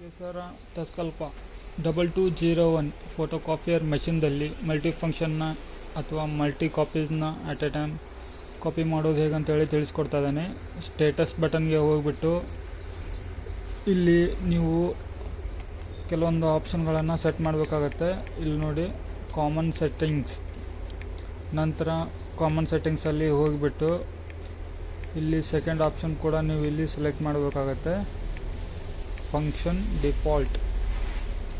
ಪರಿಸರ ತಸ್ಕಲ್ಪ. Double two zero one photocopier ಮೆಷಿನ್ದಲ್ಲಿ multi ಫಂಕ್ಷನ್ನ ಅಥವಾ ಮಲ್ಟಿ ಕಾಪೀಸ್ನ ಅಟ್ ಎ ಟೈಮ್ ಕಾಪಿ ಮಾಡೋದು ಹೇಗೆ ಅಂತೇಳಿ ತಿಳಿಸ್ಕೊಡ್ತಾ ಇದ್ದಾನೆ. ಸ್ಟೇಟಸ್ ಬಟನ್ಗೆ ಹೋಗ್ಬಿಟ್ಟು ಇಲ್ಲಿ ನೀವು ಕೆಲವೊಂದು ಆಪ್ಷನ್ಗಳನ್ನು ಸೆಟ್ ಮಾಡಬೇಕಾಗತ್ತೆ. ಇಲ್ಲಿ ನೋಡಿ, ಕಾಮನ್ ಸೆಟ್ಟಿಂಗ್ಸ್. ನಂತರ ಕಾಮನ್ ಸೆಟ್ಟಿಂಗ್ಸಲ್ಲಿ ಹೋಗಿಬಿಟ್ಟು ಇಲ್ಲಿ ಸೆಕೆಂಡ್ ಆಪ್ಷನ್ ಕೂಡ ನೀವು ಇಲ್ಲಿ ಸೆಲೆಕ್ಟ್ ಮಾಡಬೇಕಾಗತ್ತೆ. ಫಂಕ್ಷನ್ ಡಿಫಾಲ್ಟ್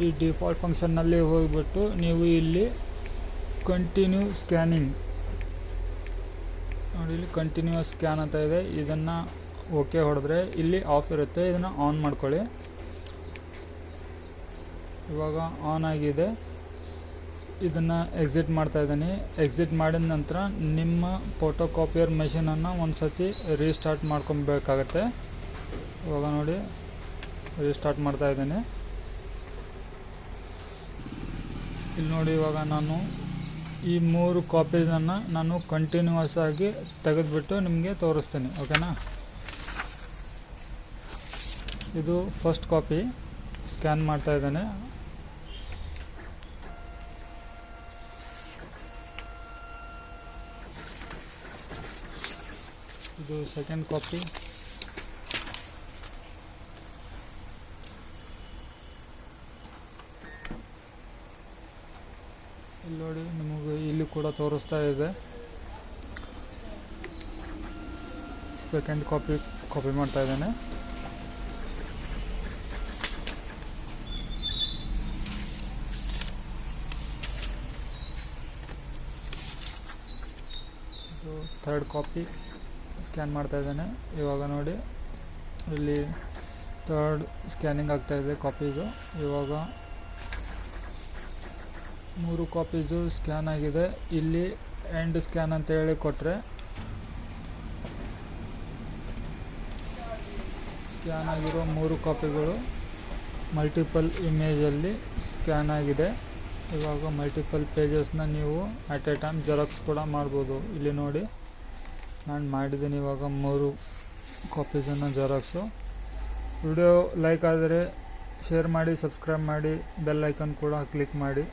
ಈ ಡಿಫಾಲ್ಟ್ ಫಂಕ್ಷನ್ನಲ್ಲಿ ಹೋಗಿಬಿಟ್ಟು ನೀವು ಇಲ್ಲಿ ಕಂಟಿನ್ಯೂ ಸ್ಕ್ಯಾನಿಂಗ್ ನೋಡಿ, ಇಲ್ಲಿ ಕಂಟಿನ್ಯೂಸ್ ಸ್ಕ್ಯಾನ್ ಅಂತ ಇದೆ. ಇದನ್ನು ಓಕೆ ಹೊಡೆದ್ರೆ ಇಲ್ಲಿ ಆಫ್ ಇರುತ್ತೆ. ಇದನ್ನು ಆನ್ ಮಾಡ್ಕೊಳ್ಳಿ. ಇವಾಗ ಆನ್ ಆಗಿದೆ. ಇದನ್ನು ಎಕ್ಸಿಟ್ ಮಾಡ್ತಾ ಇದ್ದೀನಿ. ಎಕ್ಸಿಟ್ ಮಾಡಿದ ನಂತರ ನಿಮ್ಮ ಫೋಟೋ ಕಾಪಿಯರ್ ಮೆಷಿನನ್ನು ಒಂದು ಸತಿ ರೀಸ್ಟಾರ್ಟ್ ಮಾಡ್ಕೊಬೇಕಾಗತ್ತೆ. ಇವಾಗ ನೋಡಿ ರೀಸ್ಟಾರ್ಟ್ ಮಾಡ್ತಾ ಇದ್ದೇನೆ. ಇಲ್ಲಿ ನೋಡಿ ಇವಾಗ ನಾನು ಈ ಮೂರು ಕಾಪೀಸನ್ನು ನಾನು ಕಂಟಿನ್ಯೂಸ್ ಆಗಿ ತೆಗೆದುಬಿಟ್ಟು ನಿಮಗೆ ತೋರಿಸ್ತೀನಿ ಓಕೆನಾ ಇದು ಫಸ್ಟ್ ಕಾಪಿ ಸ್ಕ್ಯಾನ್ ಮಾಡ್ತಾ ಇದ್ದೇನೆ. ಇದು ಸೆಕೆಂಡ್ ಕಾಪಿ ಇಲ್ಲಿ ನೋಡಿ, ನಿಮಗೆ ಇಲ್ಲಿ ಕೂಡ ತೋರಿಸ್ತಾ ಇದೆ. ಸೆಕೆಂಡ್ ಕಾಪಿ ಕಾಪಿ ಮಾಡ್ತಾ ಇದ್ದೇನೆ. ಇದು ಥರ್ಡ್ ಕಾಪಿ ಸ್ಕ್ಯಾನ್ ಮಾಡ್ತಾ ಇದ್ದೇನೆ. ಇವಾಗ ನೋಡಿ, ಇಲ್ಲಿ ಥರ್ಡ್ ಸ್ಕ್ಯಾನಿಂಗ್ ಆಗ್ತಾ ಇದೆ ಕಾಪಿದು ಇವಾಗ ಮೂರು ಕಾಪೀಸು ಸ್ಕ್ಯಾನ್ ಆಗಿದೆ. ಇಲ್ಲಿ ಎಂಡ್ ಸ್ಕ್ಯಾನ್ ಅಂತ ಹೇಳಿ ಕೊಟ್ಟರೆ ಸ್ಕ್ಯಾನ್ ಆಗಿರೋ ಮೂರು ಕಾಪಿಗಳು ಮಲ್ಟಿಪಲ್ ಇಮೇಜಲ್ಲಿ ಸ್ಕ್ಯಾನ್ ಆಗಿದೆ. ಇವಾಗ ಮಲ್ಟಿಪಲ್ ಪೇಜಸ್ನ ನೀವು ಅಟ್ ಎ ಟೈಮ್ ಜೆರಾಕ್ಸ್ ಕೂಡ ಮಾಡ್ಬೋದು. ಇಲ್ಲಿ ನೋಡಿ, ನಾನು ಮಾಡಿದ್ದೀನಿ ಇವಾಗ ಮೂರು ಕಾಪೀಸನ್ನು ಜೆರಾಕ್ಸು. ವಿಡಿಯೋ ಲೈಕ್ ಆದರೆ ಶೇರ್ ಮಾಡಿ, ಸಬ್ಸ್ಕ್ರೈಬ್ ಮಾಡಿ, ಬೆಲ್ ಐಕನ್ ಕೂಡ ಕ್ಲಿಕ್ ಮಾಡಿ.